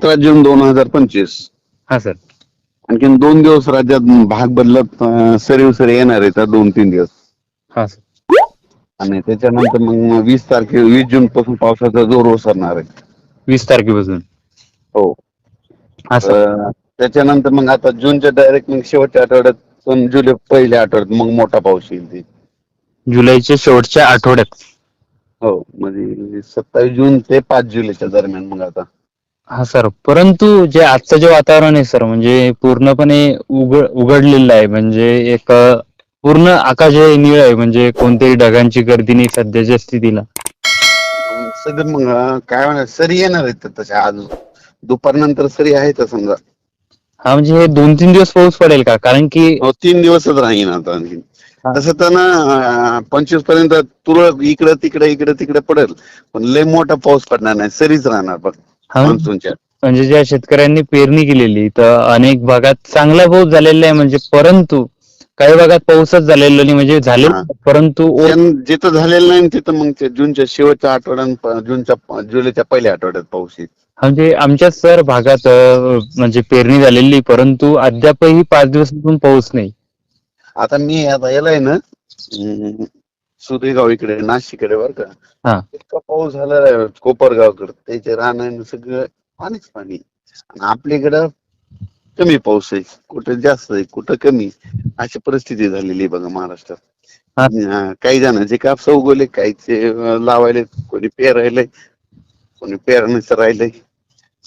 सतरा जून दोन हजार पंचवीस. हा सर. आणखीन दोन दिवस राज्यात भाग बदलत सरीव सरी येणार आहे त्या दोन तीन दिवस. हा सर. आणि त्याच्यानंतर मग वीस तारखे वीस जून पासून पावसाचा जोर ओसरणार आहे. वीस तारखेपासून. हो. हा सर. त्याच्यानंतर मग आता जूनच्या डायरेक्ट मग शेवटच्या आठवड्यात पण जुलै पहिल्या आठवड्यात मग मोठा पाऊस येईल ते. जुलैच्या शेवटच्या आठवड्यात. हो म्हणजे सत्तावीस जून ते पाच जुलैच्या दरम्यान मग आता. हा सर. परंतु जे आजचं जे वातावरण आहे सर म्हणजे पूर्णपणे उघड उघडलेलं आहे. म्हणजे एक अ, पूर्ण आकाश हे निळ आहे. म्हणजे कोणत्याही ढगांची गर्दी नाही सध्याच्या स्थितीला. सगळं मग अं, काय म्हणा सरी येणार आहेत तशा आज दुपारनंतर सरी आहेत समजा. हा म्हणजे हे दोन तीन दिवस पाऊस पडेल का? कारण की हो तीन दिवसच राहीन आता आणखी. हा. तसं तर ना पंचवीसपर्यंत तुरळक इकडं तिकडे इकडे तिकडे पडेल. पण लय मोठा पाऊस पडणार नाही. सरीच राहणार बघ हा? मान्सूनच्या म्हणजे ज्या शेतकऱ्यांनी पेरणी केलेली तर अनेक भागात चांगला पाऊस झालेला आहे म्हणजे परंतु काही भागात पाऊसच झालेला नाही म्हणजे झाले हा. परंतु जिथं झालेलं नाही तिथं मग ते जूनच्या शेवटच्या आठवड्यात जूनच्या जुलैच्या पहिल्या आठवड्यात पाऊस येईल. म्हणजे आमच्या सर भागात अ, म्हणजे पेरणी झालेली परंतु अद्यापही पाच दिवसातून पाऊस नाही. आता मी आता यालाय ना अं, सुदेगाव इकडे नाशिकडे बर का. इतका पाऊस झालेला आहे कोपरगावकडे. त्याचे रान सगळं पाणीच पाणी. आणि आपल्याकडं कमी पाऊस आहे. कुठं जास्त आहे कुठं कमी अशी परिस्थिती झालेली आहे बघा महाराष्ट्रात. हा. अं, काही जणांचे कापस उगवले काहीचे अं, लावायले कोणी पेरायले कोणी पेरणीचं राहिलंय.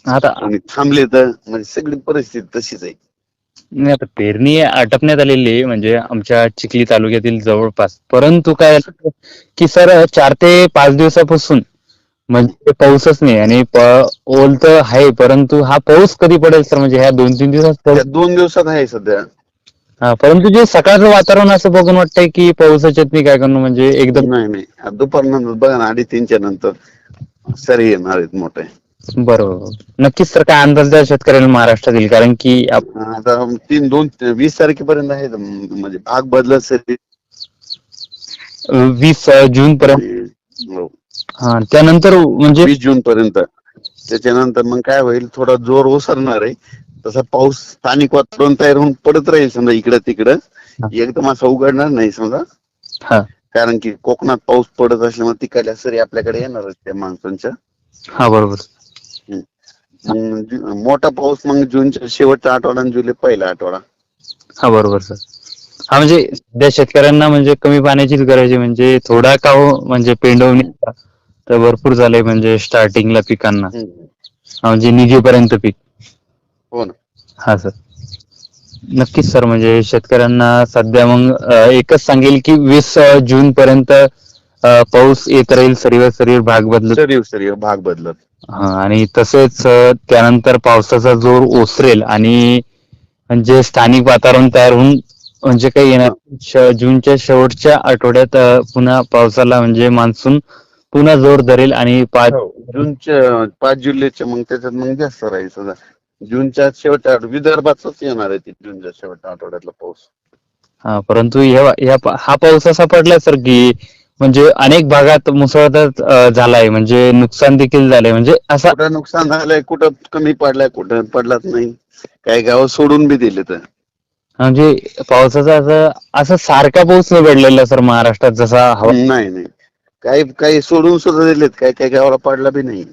आता कोणी थांबले तर म्हणजे सगळी परिस्थिती तशीच आहे. नाही, आता पेरणी आटपण्यात आलेली म्हणजे आमच्या चिखली तालुक्यातील जवळपास. परंतु काय झालं की सर चार ते पाच दिवसापासून म्हणजे पाऊसच नाही आणि ओल तर आहे परंतु हा पाऊस कधी पडेल सर? म्हणजे ह्या दोन तीन दिवसात दोन दिवसात आहे सध्या. हा परंतु जे सकाळचं वातावरण असं बघून वाटतंय की पावसाच्यात नाही काय करणं? म्हणजे एकदम नाही नाही. दुपारनंतर बघा ना अडीच तीनच्या नंतर सरी येणार आहेत मोठे. बरोबर. नक्कीच सर काय अंदाज द्या शेतकऱ्यांना महाराष्ट्रातील कारण की आप- आता तीन दोन वीस तारखेपर्यंत आहेत म्हणजे भाग बदलत सरी वीस जून पर्यंत. हो. हा त्यानंतर म्हणजे वीस जून पर्यंत. त्याच्यानंतर मग काय होईल थोडा जोर ओसरणार आहे. तसा पाऊस स्थानिक वातावरण तयार होऊन पडत राहील समजा इकडं तिकडं. एकदम असा उघडणार नाही समजा. हा. कारण की कोकणात पाऊस पडत असल्यामुळे तिकडल्या सरी आपल्याकडे येणारच त्या मान्सूनच्या. हा बरोबर. जु- मोठा पाऊस मग जूनच्या शेवटच्या आठवडा आणि जुलै पहिला आठवडा. हा बरोबर सर. हा म्हणजे सध्या शेतकऱ्यांना म्हणजे कमी पाण्याचीच गरज आहे म्हणजे थोडा का हो म्हणजे पेंडवणी तर भरपूर झालंय म्हणजे स्टार्टिंगला पिकांना. हम्म. हा, म्हणजे निघेपर्यंत पीक. हो ना. हा सर. नक्कीच सर म्हणजे शेतकऱ्यांना सध्या मग अं, एकच सांगेल की वीस जून पर्यंत पाऊस येत राहील सरीवर सरीवर भाग बदलत सरीव सरीव भाग बदलत. हा, आणि तसेच अ, त्यानंतर पावसाचा जोर ओसरेल आणि म्हणजे स्थानिक वातावरण तयार होऊन म्हणजे काही येणार श- जूनच्या शेवटच्या आठवड्यात अ, पुन्हा पावसाला म्हणजे मान्सून पुन्हा जोर धरेल आणि पाच जूनच्या पाच जुलैच्या मग त्याच्यात मग जास्त राहील सध्या जूनच्या शेवटच्या विदर्भातच येणार आहे ते जूनच्या शेवटच्या आठवड्यातला पाऊस. हा, परंतु ह्या ह्या पा- हा पाऊस असा पडला सर की म्हणजे अनेक भागात मुसळधार झालाय. म्हणजे नुकसान देखील झालंय. म्हणजे असा कुठं नुकसान झालंय कुठं कमी पडलाय कुठं पडलाच नाही. काही गाव सोडून बी दिले तर म्हणजे पावसाचा असं असं सारखा पाऊस नाही पडलेला सर महाराष्ट्रात जसा हवा नाही नाही. काही काही सोडून सुद्धा दिलेत. काही काही गावाला पडला बी नाही.